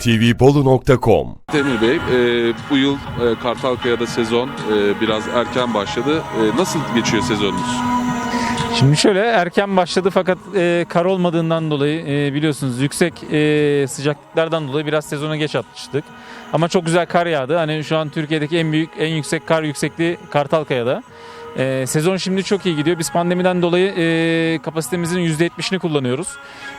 tvbolu.com Demir Bey, e, bu yıl e, Kartalkaya'da sezon e, biraz erken başladı. E, nasıl geçiyor sezonunuz? Şimdi şöyle erken başladı fakat e, kar olmadığından dolayı e, biliyorsunuz yüksek e, sıcaklıklardan dolayı biraz sezona geç atmıştık. Ama çok güzel kar yağdı. Hani şu an Türkiye'deki en büyük en yüksek kar yüksekliği Kartalkaya'da. E, sezon şimdi çok iyi gidiyor. Biz pandemiden dolayı e, kapasitemizin %70'ini kullanıyoruz.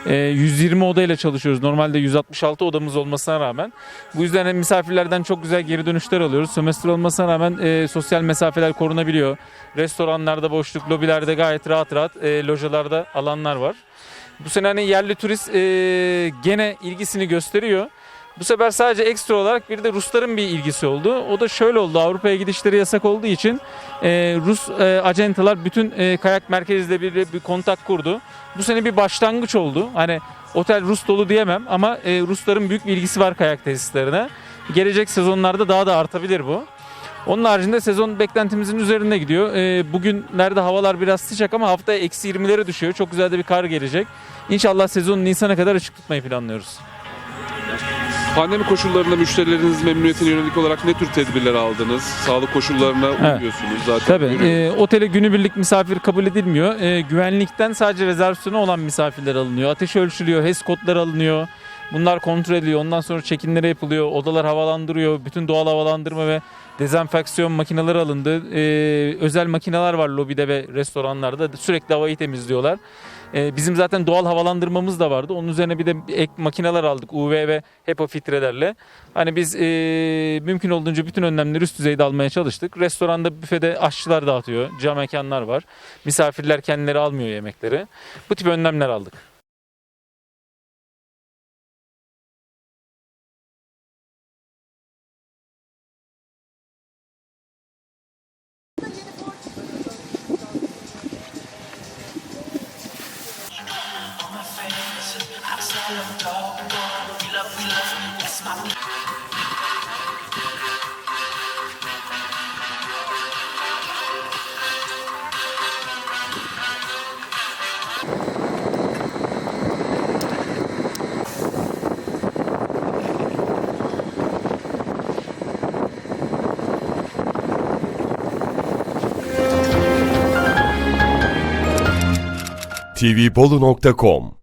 E, 120 odayla çalışıyoruz. Normalde 166 odamız olmasına rağmen. Bu yüzden misafirlerden çok güzel geri dönüşler alıyoruz. Sömestr olmasına rağmen e, sosyal mesafeler korunabiliyor. Restoranlarda boşluk, lobilerde gayet rahat rahat e, lojalarda alanlar var. Bu sene hani yerli turist e, gene ilgisini gösteriyor. Bu sefer sadece ekstra olarak bir de Rusların bir ilgisi oldu. O da şöyle oldu. Avrupa'ya gidişleri yasak olduğu için e, Rus e, acentalar bütün e, kayak merkezle bir, bir kontak kurdu. Bu sene bir başlangıç oldu. Hani otel Rus dolu diyemem ama e, Rusların büyük bir ilgisi var kayak tesislerine. Gelecek sezonlarda daha da artabilir bu. Onun haricinde sezon beklentimizin üzerinde gidiyor. E, bugünlerde havalar biraz sıcak ama haftaya eksi 20'lere düşüyor. Çok güzel de bir kar gelecek. İnşallah sezonu Nisan'a kadar açık tutmayı planlıyoruz. Pandemi koşullarında müşterileriniz memnuniyetine yönelik olarak ne tür tedbirler aldınız? Sağlık koşullarına uyuyorsunuz zaten. Tabii. E, otele günübirlik misafir kabul edilmiyor. E, güvenlikten sadece rezervasyonu olan misafirler alınıyor. Ateş ölçülüyor, HES kodları alınıyor. Bunlar kontrol ediliyor. Ondan sonra çekimleri yapılıyor. Odalar havalandırıyor. Bütün doğal havalandırma ve dezenfeksiyon makineleri alındı. E, özel makineler var lobide ve restoranlarda. Sürekli havayı temizliyorlar. E, bizim zaten doğal havalandırmamız da vardı. Onun üzerine bir de ek makineler aldık UV ve HEPA filtrelerle. Hani biz e, mümkün olduğunca bütün önlemleri üst düzeyde almaya çalıştık. Restoranda büfede aşçılar dağıtıyor. Cam mekanlar var. Misafirler kendileri almıyor yemekleri. Bu tip önlemler aldık. tvbolu.com